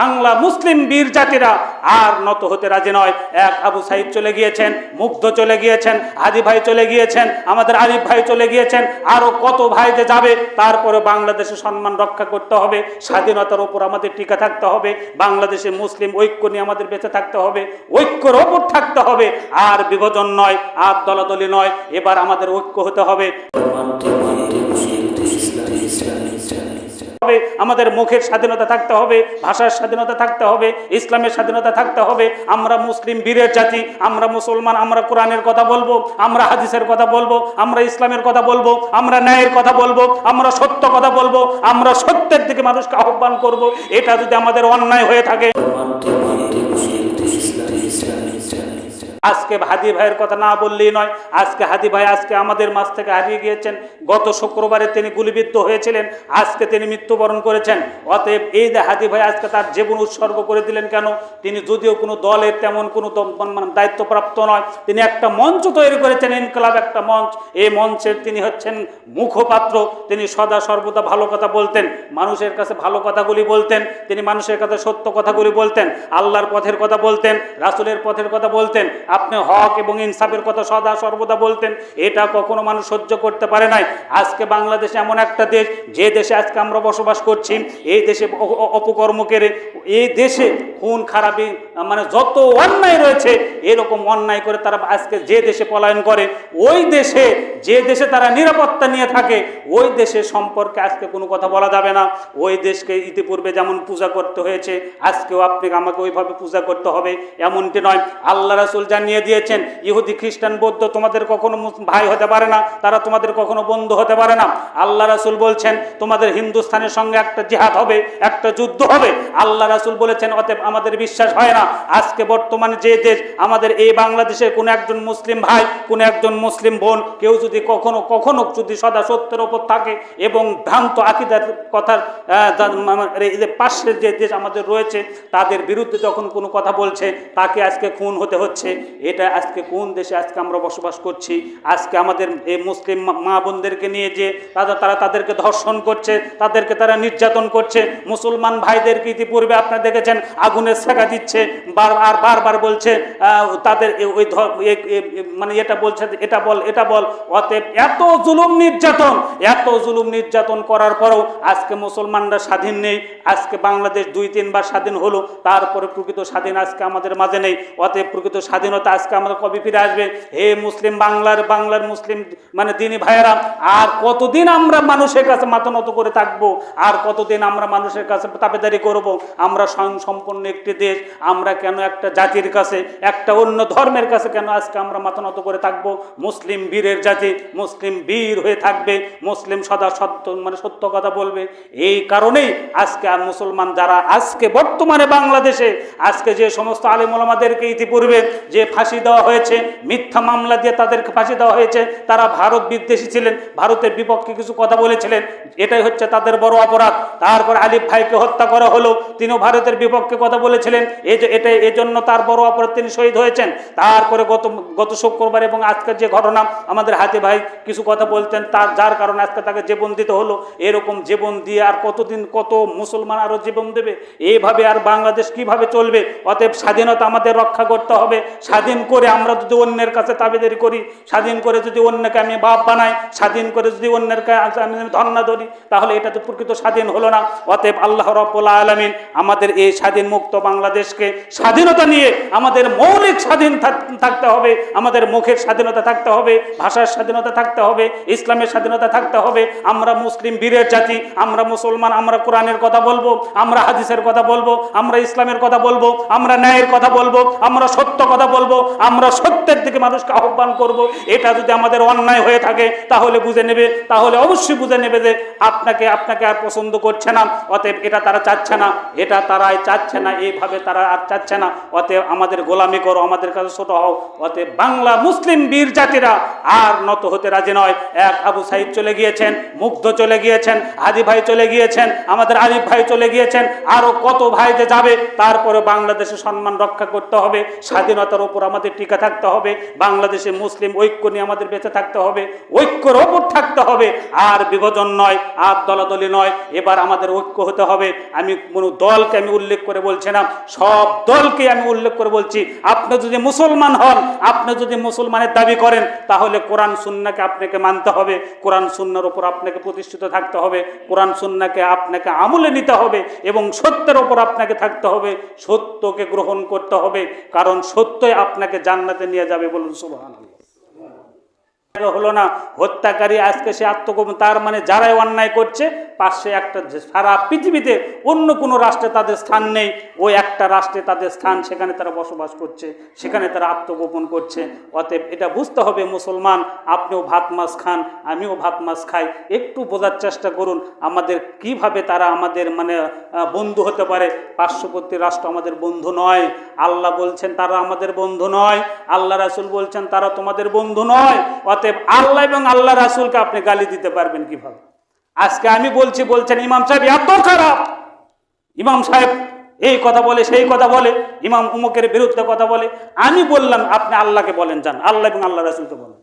বাংলা মুসলিম বীর জাতিরা আর নত হতে রাজি নয়। এক আবু সাইদ চলে গিয়েছেন, মুগ্ধ চলে গিয়েছেন, হাজি ভাই চলে গিয়েছেন, আমাদের আরিফ ভাই চলে গিয়েছেন, আরও কত ভাই যে যাবে, তারপরে বাংলাদেশের সম্মান রক্ষা করতে হবে, স্বাধীনতার ওপর আমাদের টিকা থাকতে হবে, বাংলাদেশে মুসলিম ঐক্য নিয়ে আমাদের বেঁচে থাকতে হবে, ঐক্যর ওপর থাকতে হবে, আর বিভাজন নয়, আর দলাদলি নয়, এবার আমাদের ঐক্য হতে হবে। আমাদের মুখের স্বাধীনতা থাকতে হবে, ভাষার স্বাধীনতা থাকতে হবে, ইসলামের স্বাধীনতা থাকতে হবে। আমরা মুসলিম বীরের জাতি, আমরা মুসলমান, আমরা কোরআনের কথা বলব, আমরা হাদিসের কথা বলব, আমরা ইসলামের কথা বলব, আমরা ন্যায়ের কথা বলব, আমরা সত্য কথা বলব, আমরা সত্যের দিকে মানুষকে আহ্বান করব। এটা যদি আমাদের অন্যায় হয়ে থাকে। আজকে হাদি ভাইয়ের কথা না বললেই নয়, আজকে হাদি ভাই আজকে আমাদের মাঝ থেকে হারিয়ে গিয়েছেন। গত শুক্রবারে তিনি গুলিবিদ্ধ হয়েছিলেন, আজকে তিনি মৃত্যুবরণ করেছেন। অতএব এই যে হাদি ভাই আজকে তার জীবন উৎসর্গ করে দিলেন কেন? তিনি যদিও কোনো দলের তেমন কোনো দায়িত্বপ্রাপ্ত নয়, তিনি একটা মঞ্চ তৈরি করেছেন, ইনকলাব একটা মঞ্চ। এই মঞ্চের তিনি হচ্ছেন মুখপাত্র, তিনি সদা সর্বদা ভালো কথা বলতেন, মানুষের কাছে ভালো কথাগুলি বলতেন, তিনি মানুষের কাছে সত্য কথাগুলি বলতেন, আল্লাহর পথের কথা বলতেন, রাসূলের পথের কথা বলতেন। আপনি হক এবং ইনসাফের কথা সদা সর্বদা বলতেন। এটা কখনো মানুষ সহ্য করতে পারে নাই। আজকে বাংলাদেশ এমন একটা দেশ, যে দেশে আজকে আমরা বসবাস করছি, এই দেশে অ- অ- অপকর্ম করে এই দেশে খুন, খারাপি মানে যত অন্যায় রয়েছে, এরকম অন্যায় করে তারা আজকে যে দেশে পলায়ন করে, ওই দেশে, যে দেশে তারা নিরাপত্তা নিয়ে থাকে, ওই দেশের সম্পর্কে আজকে কোনো কথা বলা যাবে না। ওই দেশকে ইতিপূর্বে যেমন পূজা করতে হয়েছে, আজকেও আপনি আমাকে ওইভাবে পূজা করতে হবে, এমনটি নয়। আল্লাহ রাসুল জানিয়ে দিয়েছেন, ইহুদি, খ্রিস্টান, বৌদ্ধ তোমাদের কখনো ভাই হতে পারে না, তারা তোমাদের কখনো বন্ধু হতে পারে না। আল্লাহ রাসুল বলছেন, তোমাদের হিন্দুস্থানের সঙ্গে একটা জিহাদ হবে, একটা যুদ্ধ হবে। আল্লাহ রাসুল বলেছেন, অতএব আমাদের বিশ্বাস হয় না, আজকে বর্তমানে যে দেশ, আমাদের এই বাংলাদেশের কোনো একজন মুসলিম ভাই, কোনো একজন মুসলিম বোন, কেউ যদি কখনো কখনো যদি সদা সত্যের ওপর থাকে এবং ভ্রান্ত আকিদার কথার পাশের যে দেশ আমাদের রয়েছে, তাদের বিরুদ্ধে যখন কোনো কথা বলছে, তাকে আজকে খুন হতে হচ্ছে। এটা আজকে কোন দেশে আজকে আমরা বসবাস করছি? আজকে আমাদের এই মুসলিম মা- বোনদেরকে নিয়ে যে তারা তারা তাদেরকে ধর্ষণ করছে, তাদেরকে তারা নির্যাতন করছে, মুসলমান ভাইদেরকে ইতিপূর্বে আপনারা দেখেছেন আগুনের শেখা দিচ্ছে, বার আর বারবার বলছে তাদের ওই মানে এটা বলছে এটা বল এটা বল। অতএব এত জুলুম নির্যাতন, এত জুলুম নির্যাতন করার পরেও আজকে মুসলমানরা স্বাধীন নেই, আজকে বাংলাদেশ দুই তিনবার স্বাধীন হলো, তারপরে প্রকৃত স্বাধীন আজকে আমাদের মাঝে নেই, অতএব প্রকৃত স্বাধীনতা আজকে আমাদের কবে ফিরে আসবে হে মুসলিম বাংলার বাংলার মুসলিম মানে দিনী ভাইয়েরা, আর কতদিন আমরা মানুষের কাছে মাথা নত করে থাকব? আর কতদিন আমরা মানুষের কাছে তাবেদারি করব? আমরা স্বয়ং সম্পন্ন একটি দেশ, আমরা কেন একটা জাতির কাছে, একটা অন্য ধর্মের কাছে কেন আজকে আমরা মাথা নত করে থাকব? মুসলিম বীরের জাতি, মুসলিম বীর হয়ে থাকবে, মুসলিম সদা সত্য মানে সত্য কথা বলবে। এই কারণেই আজকে আর মুসলমান যারা আজকে বর্তমানে বাংলাদেশে, আজকে যে সমস্ত আলিম ওলামাদেরকে ইতিপূর্বে যে ফাঁসি দেওয়া হয়েছে, মিথ্যা মামলা দিয়ে তাদেরকে ফাঁসি দেওয়া হয়েছে। তারা ভারত বিদ্বেষী ছিলেন, ভারতের বিপক্ষে কিছু কথা বলেছিলেন, এটাই হচ্ছে তাদের বড় অপরাধ। তারপর আলিফ ভাইকে হত্যা করা হলো, তিনিও ভারতের বিপক্ষে কথা বলেছিলেন এই যে এটাই এজন্য তার বড় অপরাধ তিনি শহীদ হয়েছেন। তারপরে গত গত শুক্রবার এবং আজকের যে ঘটনা, আমাদের হাতে ভাই কিছু কথা বলতেন, তার যার কারণে আজকে তাকে জীবন দিতে হলো। এরকম জীবন দিয়ে আর কতদিন কত মুসলমান আরও জীবন দেবে? এইভাবে আর বাংলাদেশ কীভাবে চলবে? অতএব স্বাধীনতা আমাদের রক্ষা করতে হবে। স্বাধীন করে আমরা যদি অন্যের কাছে তাবেদারি করি, স্বাধীন করে যদি অন্যকে আমি বাপ বানাই, স্বাধীন করে যদি অন্যের কাছে আমি ধর্ণা ধরি, তাহলে এটা তো প্রকৃত স্বাধীন হলো না। অতএব আল্লাহ রব্বুল আলমিন আমাদের এই স্বাধীন মুক্ত বাংলাদেশকে স্বাধীনতা নিয়ে আমাদের মৌলিক স্বাধীন থাকতে হবে, আমাদের মুখের স্বাধীনতা থাকতে হবে, ভাষার স্বাধীনতা থাকতে হবে, ইসলামের স্বাধীনতা থাকতে হবে। আমরা মুসলিম বীরের জাতি, আমরা মুসলমান, আমরা কোরআনের কথা বলব, আমরা হাদিসের কথা বলব, আমরা ইসলামের কথা বলব, আমরা ন্যায়ের কথা বলব, আমরা সত্য কথা বলব। আমরা সত্যের দিকে মানুষকে আহ্বান করব। এটা যদি আমাদের অন্যায় হয়ে থাকে, তাহলে বুঝে নেবে, তাহলে অবশ্যই বুঝে নেবে যে আপনাকে আপনাকে আর পছন্দ করছে না, অতএব এটা তারা চাচ্ছে না, এটা তারাই চাচ্ছে না এইভাবে তারা আর চাচ্ছে না, অতএব আমাদের গোলামি করো, আমাদের কাছে ছোট হও, অতএব বাংলা মুসলিম বীর জাতিরা আর নত হতে রাজি নয়। এক আবু সাইদ চলে গিয়েছেন, মুগ্ধ চলে গিয়েছেন হাজি ভাই চলে গিয়েছেন, আমাদের আরিফ ভাই চলে গিয়েছেন, আরও কত ভাই যে যাবে, তারপরে বাংলাদেশের সম্মান রক্ষা করতে হবে, স্বাধীনতার উপর ওপর আমাদের টিকা থাকতে হবে, বাংলাদেশে মুসলিম ঐক্য নিয়ে আমাদের বেঁচে থাকতে হবে, ঐক্যর ওপর থাকতে হবে, আর বিভাজন নয়, আর দলাদলি নয়, এবার আমাদের ঐক্য হতে হবে। আমি কোনো দলকে আমি উল্লেখ করে বলছি না, সব দলকে আমি উল্লেখ করে বলছি, আপনি যদি মুসলমান হন, আপনি যদি মুসলমানের দাবি করেন, তাহলে কোরআন সুন্নাকে আপনাকে মানতে হবে, কোরআন সুন্নার ওপর আপনাকে প্রতিষ্ঠিত থাকতে হবে, কোরআন সুন্নাকে আপনাকে আমলে নিতে হবে এবং সত্যের ওপর আপনাকে থাকতে হবে, সত্যকে গ্রহণ করতে হবে, কারণ সত্যই আপনাকে জান্নাতে নিয়ে যাবে বলুন সুবহানাল্লাহ। হলো না, হত্যাকারী আজকে সে আত্মগোপন, তার মানে যারাই অন্যায় করছে, পাশে একটা সারা পৃথিবীতে অন্য কোনো রাষ্ট্রে তাদের স্থান নেই, ওই একটা রাষ্ট্রে তাদের স্থান, সেখানে তারা বসবাস করছে, সেখানে তারা আত্মগোপন করছে। অতএব এটা বুঝতে হবে মুসলমান, আপনিও ভাত মাছ খান, আমিও ভাত মাছ খাই। একটু বোঝার চেষ্টা করুন, আমাদের কীভাবে তারা আমাদের মানে বন্ধু হতে পারে? পার্শ্ববর্তী রাষ্ট্র আমাদের বন্ধু নয়। আল্লাহ বলছেন, তারা আমাদের বন্ধু নয়। আল্লাহ রাসুল বলছেন, তারা তোমাদের বন্ধু নয়। অতএব আল্লাহ এবং আল্লাহ রাসুলকে আপনি গালি দিতে পারবেন কীভাবে? আজকে আমি বলছি, বলছেন ইমাম সাহেব এত খারাপ ইমাম সাহেব এই কথা বলে, সেই কথা বলে, ইমাম উমুকের বিরুদ্ধে কথা বলে। আমি বললাম, আপনি আল্লাহকে বলেন, যান। আল্লাহ এবং আল্লাহ রাসুলকে বলেন।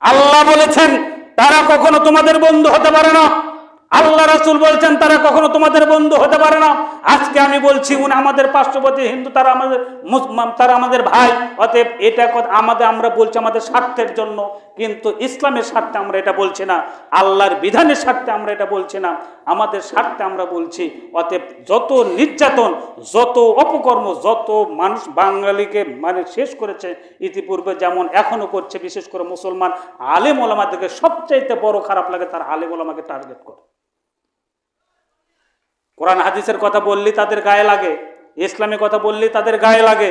আল্লাহ বলেছেন, তারা কখনো তোমাদের বন্ধু হতে পারে না। আল্লাহ রাসুল বলছেন, তারা কখনো তোমাদের বন্ধু হতে পারে না। আজকে আমি বলছি, উনি আমাদের পার্শ্ববর্তী হিন্দু, তারা আমাদের মুসলমান তারা আমাদের ভাই, অতএব এটা আমাদের আমরা বলছি আমাদের স্বার্থের জন্য, কিন্তু ইসলামের স্বার্থে আমরা এটা বলছি না, আল্লাহর বিধানের স্বার্থে আমরা এটা বলছি না, আমাদের স্বার্থে আমরা বলছি, অতএব যত নির্যাতন, যত অপকর্ম, যত মানুষ বাঙালিকে মানে শেষ করেছে ইতিপূর্বে, যেমন এখনও করছে, বিশেষ করে মুসলমান আলেম ওলামাদেরকে সবচাইতে বড় খারাপ লাগে, তার আলেম ওলামাকে টার্গেট করে। কোরআন হাদিসের কথা বললি তাদের গায়ে লাগে ইসলামের কথা বললি তাদের গায়ে লাগে।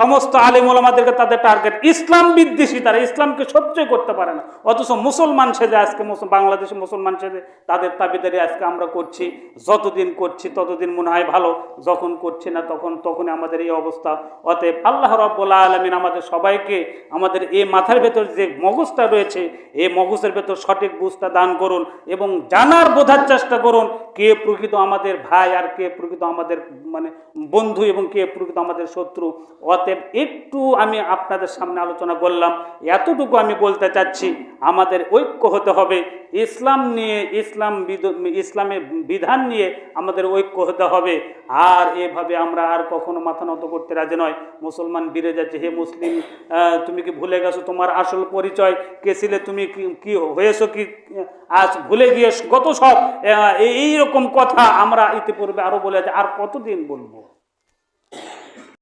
সমস্ত আলিম ওলামাদেরকে তাদের টার্গেট ইসলাম বিদ্বেষী, তারা ইসলামকে সহ্যই করতে পারে না। অথচ মুসলমান সেজে আজকে বাংলাদেশে মুসলমান সেজে তাদের দাবিদারি আজকে আমরা করছি, যতদিন করছি ততদিন মনে হয় ভালো, যখন করছি না তখন তখনই আমাদের এই অবস্থা। অতএব আল্লাহ রব্বুল্লাহ আলমিন আমাদের সবাইকে আমাদের এই মাথার ভেতর যে মগজটা রয়েছে, এই মগজের ভেতর সঠিক বুঝটা দান করুন এবং জানার, বোঝার চেষ্টা করুন কে প্রকৃত আমাদের ভাই আর কে প্রকৃত আমাদের মানে বন্ধু এবং কে প্রকৃত আমাদের শত্রু। অতএব একটু আমি আপনাদের সামনে আলোচনা করলাম। এতটুকু আমি বলতে চাচ্ছি আমাদের ঐক্য হতে হবে। ইসলাম নিয়ে ইসলাম ইসলামের বিধান নিয়ে আমাদের ঐক্য হতে হবে। আর এভাবে আমরা আর কখনো মাথা নত করতে রাজি নয়। মুসলমান বিরে যাচ্ছে হে মুসলিম তুমি কি ভুলে গেছো তোমার আসল পরিচয়? কে ছিলে তুমি? কি- হয়েছো কি? আজ ভুলে গিয়ে গত সব আহ, এই রকম কথা আমরা ইতিপূর্বে আরও বলে আর কতদিন বলব?